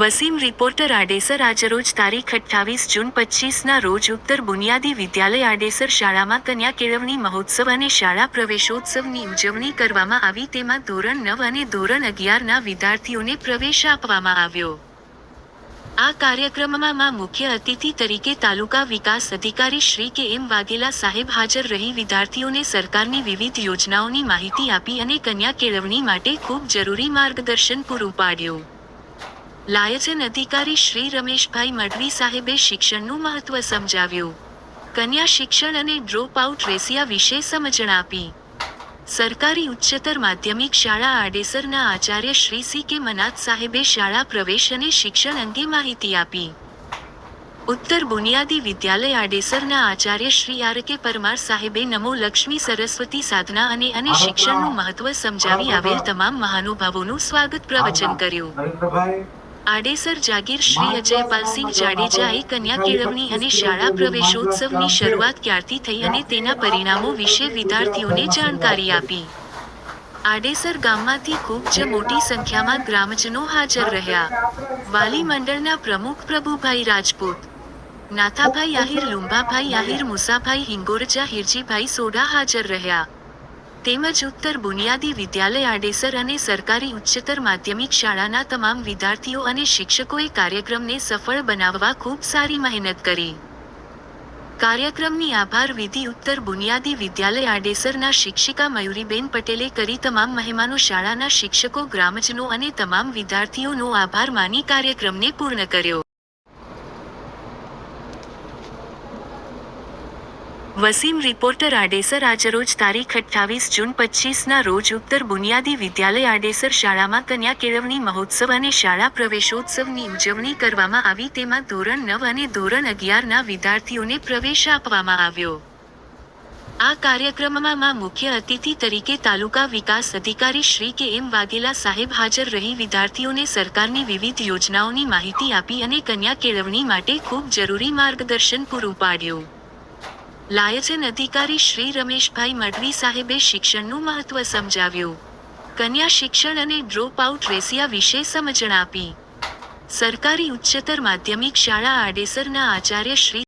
Wasim reporter Adesar આજરોજ તારીખ અઠ્ઠાવીસ જૂન પચીસના રોજ ઉત્તર બુનિયાદી વિદ્યાલય આડેસર શાળામાં કન્યા કેળવણી મહોત્સવ અને શાળા પ્રવેશોત્સવની ઉજવણી કરવામાં આવી. તેમાં ધોરણ નવ અને ધોરણ અગિયારના વિદ્યાર્થીઓને પ્રવેશ આપવામાં આવ્યો. આ કાર્યક્રમમાં મુખ્ય અતિથિ તરીકે તાલુકા વિકાસ અધિકારી શ્રી કે એમ વાઘેલા સાહેબ હાજર રહી. વિદ્યાર્થીઓને સરકારની વિવિધ યોજનાઓની માહિતી આપી અને કન્યા કેળવણી માટે ખૂબ જરૂરી માર્ગદર્શન પૂરું પાડ્યું. લાયજન અધિકારી શ્રી રમેશભાઈ મઢવી સાહેબે શિક્ષણનું મહત્વ સમજાવ્યું. કન્યા શિક્ષણ અને ડ્રોપ આઉટ રેસિયા વિશે સમજણ આપી. સરકારી ઉચ્ચતર માધ્યમિક શાળા આડેસરના આચાર્ય શ્રી સી કે મનાથ સાહેબે શાળા પ્રવેશ અને શિક્ષણ અંગે માહિતી આપી. ઉત્તર બુનિયાદી વિદ્યાલય આડેસરના આચાર્ય શ્રી આર કે પરમાર સાહેબે નમો લક્ષ્મી સરસ્વતી સાધના અને અને શિક્ષણનું મહત્વ સમજાવી આવેલ તમામ મહાનુભાવોનું સ્વાગત પ્રવચન કર્યું. આડેસર જાગીર શ્રી અજયપાલસિંહ જાડેજાએ કન્યા કેળવણી અને શાળા પ્રવેશોત્સવની શરૂઆત ક્યારથી થઈ અને તેના પરિણામો વિશે વિદ્યાર્થીઓને જાણકારી આપી. આડેસર ગામમાંથી ખૂબ જ મોટી સંખ્યામાં ગ્રામજનો હાજર રહ્યા. વાલી મંડળના પ્રમુખ પ્રભુભાઈ રાજપૂત નાથાભાઈ આહિર લુંબાભાઈ આહિર મુસાભાઈ હિંગોરજા હિરજીભાઈ સોઢા હાજર રહ્યા. તેમજ ઉત્તર બુનિયાદી વિદ્યાલય આડેસર અને સરકારી ઉચ્ચતર માધ્યમિક શાળાના તમામ વિદ્યાર્થીઓ અને શિક્ષકોએ કાર્યક્રમને સફળ બનાવવા ખૂબ સારી મહેનત કરી. કાર્યક્રમની આભાર વિધિ ઉત્તર બુનિયાદી વિદ્યાલય આડેસરના શિક્ષિકા મયુરીબેન પટેલે કરી તમામ મહેમાનો શાળાના શિક્ષકો, ગ્રામજનો અને તમામ વિદ્યાર્થીઓનો આભાર માની કાર્યક્રમને પૂર્ણ કર્યો. વસીમ રિપોર્ટર આડેસર આજરોજ તારીખ અઠ્ઠાવીસ જૂન પચીસના રોજ ઉત્તર બુનિયાદી વિદ્યાલય આડેસર શાળામાં કન્યા કેળવણી મહોત્સવ અને શાળા પ્રવેશોત્સવની ઉજવણી કરવામાં આવી. તેમાં ધોરણ નવ અને ધોરણ અગિયારના વિદ્યાર્થીઓને પ્રવેશ આપવામાં આવ્યો. આ કાર્યક્રમમાં મુખ્ય અતિથિ તરીકે તાલુકા વિકાસ અધિકારી શ્રી કે એમ વાઘેલા સાહેબ હાજર રહી. વિદ્યાર્થીઓને સરકારની વિવિધ યોજનાઓની માહિતી આપી અને કન્યા કેળવણી માટે ખૂબ જરૂરી માર્ગદર્શન પૂરું પાડ્યું. લાયજન અધિકારી શ્રી રમેશભાઈ મઢવી સાહેબે શિક્ષણનું મહત્વ સમજાવ્યું. કન્યા શિક્ષણ અને ડ્રોપ આઉટ રેસિયા વિશે સમજણ આપી. સરકારી ઉચ્ચતર માધ્યમિક શાળા આડેસરના આચાર્ય શ્રી